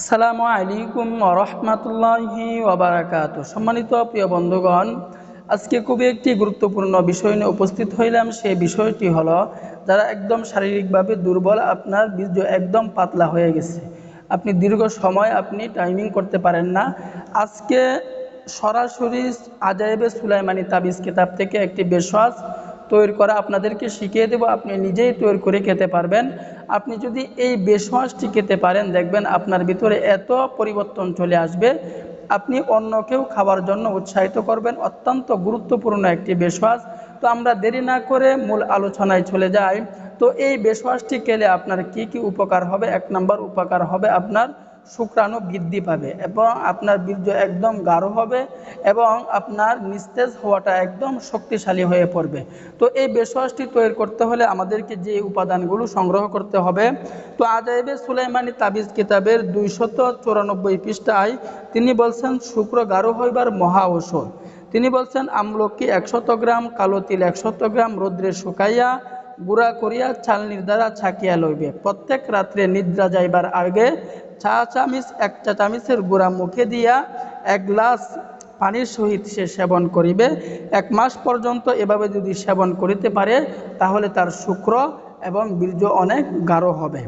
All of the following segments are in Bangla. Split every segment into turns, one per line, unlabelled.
আসসালামু আলাইকুম রহমতুল্লাহি ওবরাকাত সম্মানিত প্রিয় বন্ধুগণ, আজকে খুবই একটি গুরুত্বপূর্ণ বিষয় নিয়ে উপস্থিত হইলাম। সেই বিষয়টি হলো, যারা একদম শারীরিকভাবে দুর্বল, আপনার বীর্য একদম পাতলা হয়ে গেছে। আপনি দীর্ঘ সময় আপনি টাইমিং করতে পারেন না। আজকে সরাসরি আজাইবে সুলাইমানি তাবিজ কিতাব থেকে একটি বেশওয়াজ তৈরি করা আপনাদেরকে শিখিয়ে দেব। আপনি নিজেই তৈরি করে খেতে পারবেন। আপনি যদি এই বেশমাসটি খেতে পারেন, দেখবেন আপনার ভিতরে এত পরিবর্তন চলে আসবে। আপনি অন্য কেউ খাওয়ার জন্য উৎসাহিত করবেন, অত্যন্ত গুরুত্বপূর্ণ একটি বেশওয়াজ তো আমরা দেরি না করে মূল আলোচনায় চলে যাই। তো এই বেশওয়াজটি খেলে আপনার কি কি উপকার হবে? এক নম্বর উপকার হবে আপনার শুক্রাণু বৃদ্ধি পাবে এবং আপনার বীর্য একদম গাঢ় হবে এবং আপনার নিস্তেজ হওয়াটা একদম শক্তিশালী হয়ে পড়বে। তো এই বেশওয়াজটি তৈরি করতে হলে আমাদেরকে যে উপাদানগুলো সংগ্রহ করতে হবে, তো আজাইবে সুলাইমানি তাবিজ কিতাবের দুইশত চুরানব্বই পৃষ্ঠায় তিনি বলছেন, শুক্র গাঢ় হইবার মহা ঔষধ। তিনি বলছেন, আমলকি একশত গ্রাম, কালো তিল একশত গ্রাম, রৌদ্রে শুকাইয়া গুড়া করিয়া চালনির দ্বারা ছাকিয়া লইবে। প্রত্যেক রাত্রে নিদ্রা যাইবার আগে চা চামিচ, একটা চামিচের গুড়া মুখে দিয়া এক গ্লাস পানির সহিত সে সেবন করিবে। এক মাস পর্যন্ত এভাবে যদি সেবন করিতে পারে, তাহলে তার শুক্র এবং বীর্য অনেক গাঢ় হবে।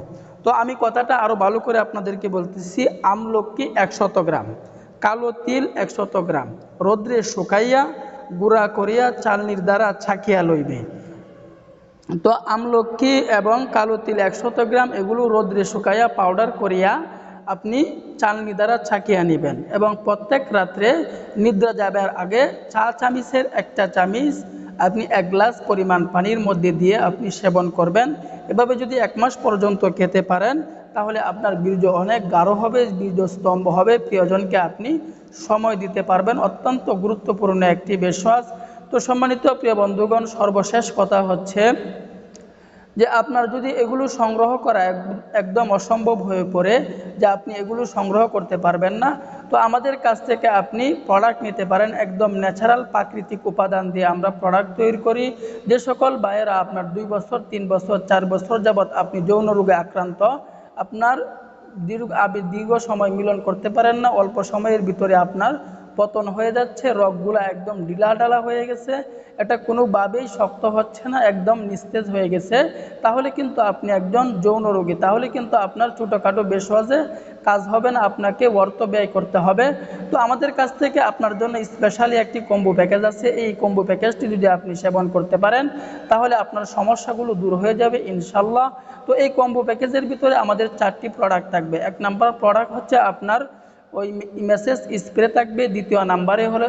তো আমি কথাটা আরও ভালো করে আপনাদেরকে বলতেছি, আমলকি একশত গ্রাম? কালো তিল একশত গ্রাম। রৌদ্রে শুকাইয়া গুঁড়া করিয়া চালনির দ্বারা ছাকিয়া লইবে। তো আমলকি এবং কালো তিল একশত গ্রাম, এগুলো রোদ্রে শুকাইয়া পাউডার করিয়া আপনি চালনি দ্বারা ছাকিয়ে নেবেন এবং প্রত্যেক রাত্রে নিদ্রা যাবার আগে চা চামিচের একটা চামিচ আপনি এক গ্লাস পরিমাণ পানির মধ্যে দিয়ে আপনি সেবন করবেন। এভাবে যদি এক মাস পর্যন্ত খেতে পারেন, তাহলে আপনার বীর্য অনেক গাঢ় হবে, বীর্য স্তম্ভ হবে। প্রিয়জনকে আপনি সময় দিতে পারবেন। অত্যন্ত গুরুত্বপূর্ণ একটি বিশ্বাস তো সম্মানিত প্রিয় বন্ধুগণ, সর্বশেষ কথা হচ্ছে যে আপনার যদি এগুলো সংগ্রহ করা একদম অসম্ভব হয়ে পড়ে যে আপনি এগুলো সংগ্রহ করতে পারবেন না, তো আমাদের কাছ থেকে আপনি প্রোডাক্ট নিতে পারেন একদম ন্যাচারাল প্রাকৃতিক উপাদান দিয়ে আমরা প্রোডাক্ট তৈরি করি। যে সকল বায়েরা আপনার দুই বছর, তিন বছর, চার বছর যাবৎ আপনি যৌন রোগে আক্রান্ত, আপনার দীর্ঘ দীর্ঘ সময় মিলন করতে পারেন না, অল্প সময়ের ভিতরে আপনার পতন হয়ে যাচ্ছে, রগগুলো একদম ঢিলাঢালা হয়ে গেছে, এটা কোনোভাবেই শক্ত হচ্ছে না, একদম নিস্তেজ হয়ে গেছে। তাহলে কিন্তু আপনি একজন যৌন রোগী, তাহলে কিন্তু আপনার ছোটোখাটো বেশ কাজ হবে না, আপনাকে অর্থ ব্যয় করতে হবে। তো আমাদের কাছ থেকে আপনার জন্য স্পেশালি একটি কম্বো প্যাকেজ আছে, এই কম্বো প্যাকেজটি যদি আপনি সেবন করতে পারেন, তাহলে আপনার সমস্যাগুলো দূর হয়ে যাবে ইনশাল্লাহ তো এই কম্বো প্যাকেজের ভিতরে আমাদের চারটি প্রোডাক্ট থাকবে। এক নাম্বার প্রোডাক্ট হচ্ছে আপনার ওই মেসেজ স্প্রে থাকবে, দ্বিতীয় নাম্বারে হলো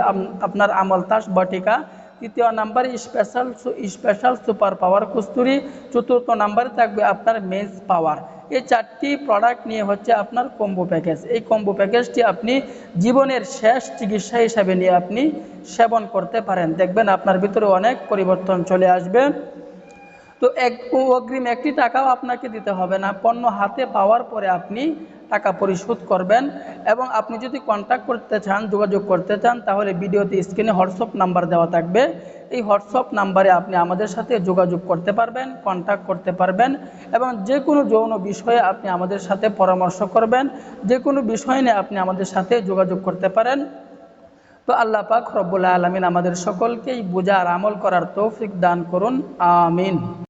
আপনার আমলতাস বটিকা। তৃতীয় নাম্বারে স্পেশাল স্পেশাল সুপার পাওয়ার কুস্তুরি। চতুর্থ নাম্বারে থাকবে আপনার মেন্স পাওয়ার এই চারটি প্রোডাক্ট নিয়ে হচ্ছে আপনার কম্বো প্যাকেজ এই কম্বো প্যাকেজটি আপনি জীবনের শেষ চিকিৎসা হিসাবে নিয়ে আপনি সেবন করতে পারেন। দেখবেন আপনার ভিতরে অনেক পরিবর্তন চলে আসবে। তো এক অগ্রিম একটি টাকাও আপনাকে দিতে হবে না। পণ্য হাতে পাওয়ার পরে আপনি টাকা পরিশোধ করবেন এবং আপনি যদি কন্ট্যাক্ট করতে চান, যোগাযোগ করতে চান, তাহলে ভিডিওতে স্ক্রিনে হোয়াটসঅ্যাপ নাম্বার দেওয়া থাকবে। এই হোয়াটসঅ্যাপ নাম্বারে আপনি আমাদের সাথে যোগাযোগ করতে পারবেন কন্ট্যাক্ট করতে পারবেন এবং যে কোনো যৌন বিষয়ে আপনি আমাদের সাথে পরামর্শ করবেন। যে কোনো বিষয় নিয়ে আপনি আমাদের সাথে যোগাযোগ করতে পারেন। তো আল্লাহ পাক রব্বুল্লাহ আলমিন আমাদের সকলকেই বোঝার আমল করার তৌফিক দান করুন। আমিন।